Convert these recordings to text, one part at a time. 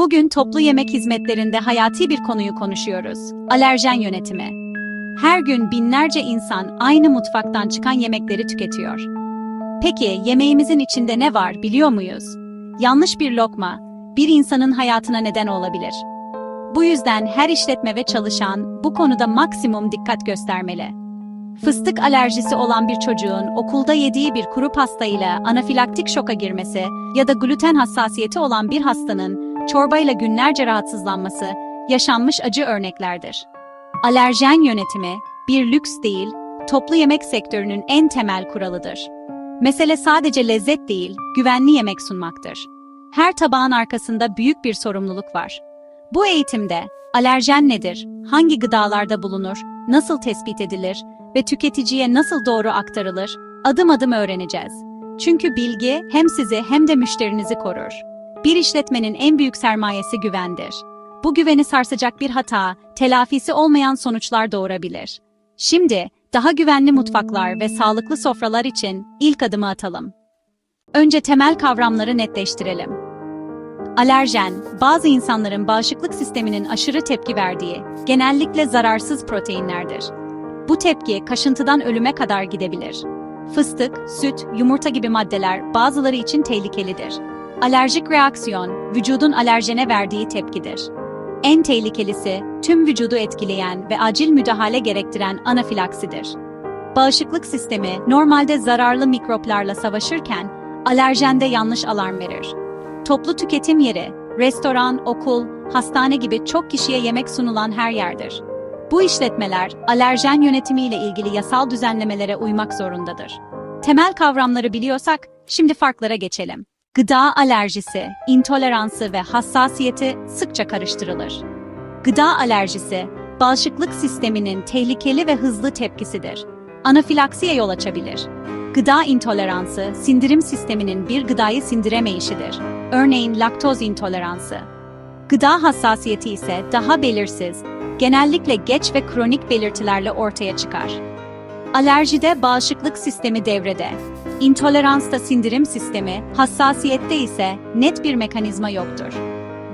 Bugün toplu yemek hizmetlerinde hayati bir konuyu konuşuyoruz. Alerjen yönetimi. Her gün binlerce insan aynı mutfaktan çıkan yemekleri tüketiyor. Peki yemeğimizin içinde ne var biliyor muyuz? Yanlış bir lokma bir insanın hayatına neden olabilir. Bu yüzden her işletme ve çalışan bu konuda maksimum dikkat göstermeli. Fıstık alerjisi olan bir çocuğun okulda yediği bir kuru pasta ile anafilaktik şoka girmesi ya da gluten hassasiyeti olan bir hastanın çorbayla günlerce rahatsızlanması yaşanmış acı örneklerdir. Alerjen yönetimi bir lüks değil, toplu yemek sektörünün en temel kuralıdır. Mesele sadece lezzet değil, güvenli yemek sunmaktır. Her tabağın arkasında büyük bir sorumluluk var. Bu eğitimde alerjen nedir, hangi gıdalarda bulunur, nasıl tespit edilir ve tüketiciye nasıl doğru aktarılır, adım adım öğreneceğiz. Çünkü bilgi hem sizi hem de müşterinizi korur. Bir işletmenin en büyük sermayesi güvendir. Bu güveni sarsacak bir hata, telafisi olmayan sonuçlar doğurabilir. Şimdi daha güvenli mutfaklar ve sağlıklı sofralar için ilk adımı atalım. Önce temel kavramları netleştirelim. Alerjen, bazı insanların bağışıklık sisteminin aşırı tepki verdiği, genellikle zararsız proteinlerdir. Bu tepki kaşıntıdan ölüme kadar gidebilir. Fıstık, süt, yumurta gibi maddeler bazıları için tehlikelidir. Alerjik reaksiyon, vücudun alerjene verdiği tepkidir. En tehlikelisi, tüm vücudu etkileyen ve acil müdahale gerektiren anafilaksidir. Bağışıklık sistemi normalde zararlı mikroplarla savaşırken, alerjende yanlış alarm verir. Toplu tüketim yeri, restoran, okul, hastane gibi çok kişiye yemek sunulan her yerdir. Bu işletmeler alerjen yönetimiyle ilgili yasal düzenlemelere uymak zorundadır. Temel kavramları biliyorsak şimdi farklara geçelim. Gıda alerjisi, intoleransı ve hassasiyeti sıkça karıştırılır. Gıda alerjisi, bağışıklık sisteminin tehlikeli ve hızlı tepkisidir. Anafilaksiye yol açabilir. Gıda intoleransı, sindirim sisteminin bir gıdayı sindiremeyişidir. Örneğin laktoz intoleransı. Gıda hassasiyeti ise daha belirsiz, genellikle geç ve kronik belirtilerle ortaya çıkar. Alerjide bağışıklık sistemi devrede. İntoleransta sindirim sistemi, hassasiyette ise net bir mekanizma yoktur.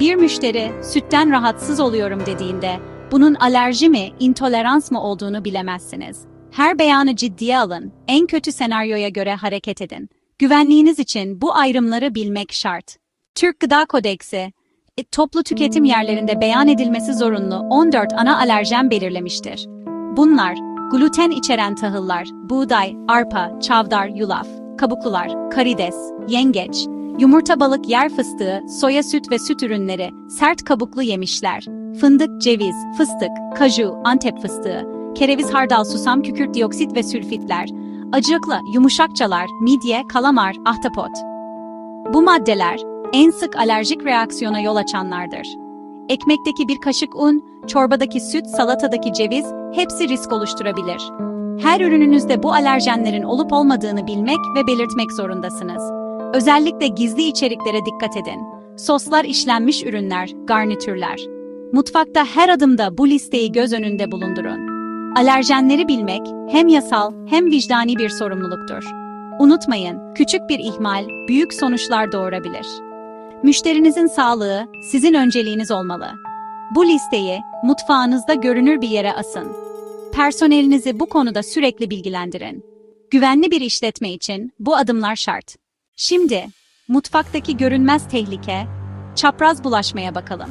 Bir müşteri sütten rahatsız oluyorum dediğinde bunun alerji mi, intolerans mı olduğunu bilemezsiniz. Her beyanı ciddiye alın, en kötü senaryoya göre hareket edin. Güvenliğiniz için bu ayrımları bilmek şart. Türk Gıda Kodeksi, e, toplu tüketim yerlerinde beyan edilmesi zorunlu 14 ana alerjen belirlemiştir. Bunlar, gluten içeren tahıllar, buğday, arpa, çavdar, yulaf, kabuklular, karides, yengeç, yumurta balık yer fıstığı, soya süt ve süt ürünleri, sert kabuklu yemişler, fındık, ceviz, fıstık, kaju, antep fıstığı, kereviz hardal susam kükürt dioksit ve sülfitler, acıklı, yumuşakçalar, midye, kalamar, ahtapot. Bu maddeler en sık alerjik reaksiyona yol açanlardır. Ekmekteki bir kaşık un, çorbadaki süt, salatadaki ceviz hepsi risk oluşturabilir. Her ürününüzde bu alerjenlerin olup olmadığını bilmek ve belirtmek zorundasınız. Özellikle gizli içeriklere dikkat edin. Soslar işlenmiş ürünler, garnitürler. Mutfakta her adımda bu listeyi göz önünde bulundurun. Alerjenleri bilmek hem yasal hem vicdani bir sorumluluktur. Unutmayın, küçük bir ihmal büyük sonuçlar doğurabilir. Müşterinizin sağlığı sizin önceliğiniz olmalı. Bu listeyi mutfağınızda görünür bir yere asın. Personelinizi bu konuda sürekli bilgilendirin. Güvenli bir işletme için bu adımlar şart. Şimdi mutfaktaki görünmez tehlike, çapraz bulaşmaya bakalım.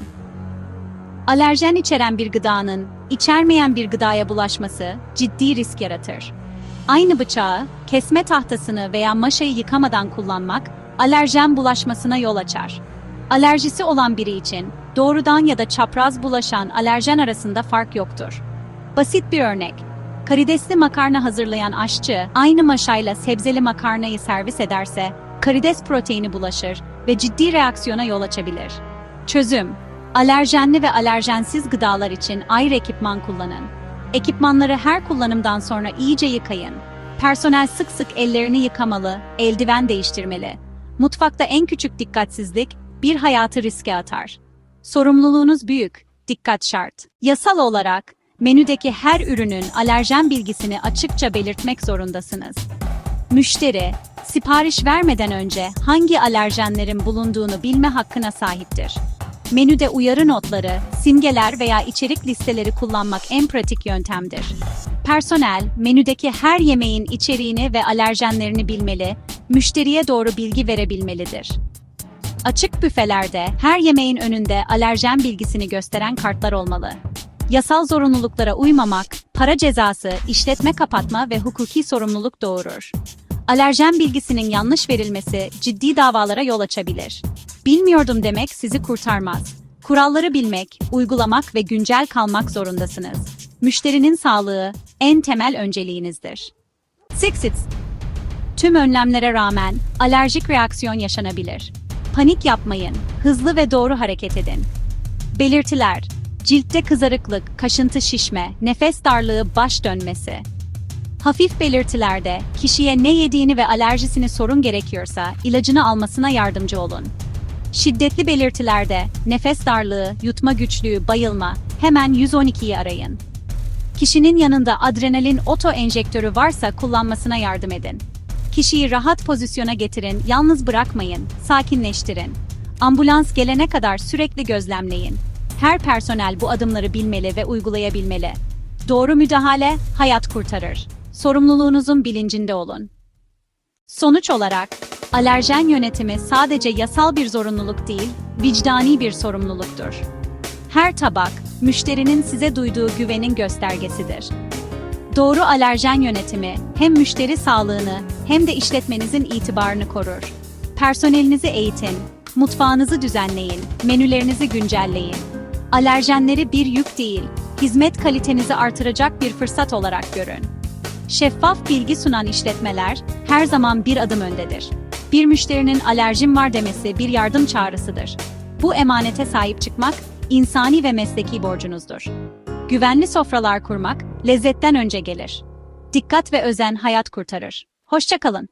Alerjen içeren bir gıdanın içermeyen bir gıdaya bulaşması ciddi risk yaratır. Aynı bıçağı, kesme tahtasını veya maşayı yıkamadan kullanmak alerjen bulaşmasına yol açar. Alerjisi olan biri için doğrudan ya da çapraz bulaşan alerjen arasında fark yoktur. Basit bir örnek. Karidesli makarna hazırlayan aşçı aynı maşayla sebzeli makarnayı servis ederse karides proteini bulaşır ve ciddi reaksiyona yol açabilir. Çözüm Alerjenli ve alerjensiz gıdalar için ayrı ekipman kullanın. Ekipmanları her kullanımdan sonra iyice yıkayın. Personel sık sık ellerini yıkamalı, eldiven değiştirmeli. Mutfakta en küçük dikkatsizlik bir hayatı riske atar. Sorumluluğunuz büyük, dikkat şart. Yasal olarak menüdeki her ürünün alerjen bilgisini açıkça belirtmek zorundasınız. Müşteri, sipariş vermeden önce hangi alerjenlerin bulunduğunu bilme hakkına sahiptir. Menüde uyarı notları, simgeler veya içerik listeleri kullanmak en pratik yöntemdir. Personel, menüdeki her yemeğin içeriğini ve alerjenlerini bilmeli, müşteriye doğru bilgi verebilmelidir. Açık büfelerde her yemeğin önünde alerjen bilgisini gösteren kartlar olmalı. Yasal zorunluluklara uymamak, para cezası, işletme kapatma ve hukuki sorumluluk doğurur. Alerjen bilgisinin yanlış verilmesi ciddi davalara yol açabilir. Bilmiyordum demek sizi kurtarmaz. Kuralları bilmek, uygulamak ve güncel kalmak zorundasınız. Müşterinin sağlığı en temel önceliğinizdir. Six It's Tüm önlemlere rağmen alerjik reaksiyon yaşanabilir. Panik yapmayın, hızlı ve doğru hareket edin. Belirtiler: ciltte kızarıklık, kaşıntı şişme, nefes darlığı, baş dönmesi. Hafif belirtilerde kişiye ne yediğini ve alerjisini sorun gerekiyorsa ilacını almasına yardımcı olun. Şiddetli belirtilerde nefes darlığı, yutma güçlüğü, bayılma hemen 112'yi arayın. Kişinin yanında adrenalin oto enjektörü varsa kullanmasına yardım edin. Kişiyi rahat pozisyona getirin, yalnız bırakmayın, sakinleştirin. Ambulans gelene kadar sürekli gözlemleyin. Her personel bu adımları bilmeli ve uygulayabilmeli. Doğru müdahale hayat kurtarır. Sorumluluğunuzun bilincinde olun. Sonuç olarak, alerjen yönetimi sadece yasal bir zorunluluk değil, vicdani bir sorumluluktur. Her tabak, müşterinin size duyduğu güvenin göstergesidir. Doğru alerjen yönetimi hem müşteri sağlığını hem de işletmenizin itibarını korur. Personelinizi eğitin, mutfağınızı düzenleyin, menülerinizi güncelleyin. Alerjenleri bir yük değil, hizmet kalitenizi artıracak bir fırsat olarak görün. Şeffaf bilgi sunan işletmeler her zaman bir adım öndedir. Bir müşterinin alerjim var demesi bir yardım çağrısıdır. Bu emanete sahip çıkmak insani ve mesleki borcunuzdur. Güvenli sofralar kurmak lezzetten önce gelir. Dikkat ve özen hayat kurtarır. Hoşça kalın.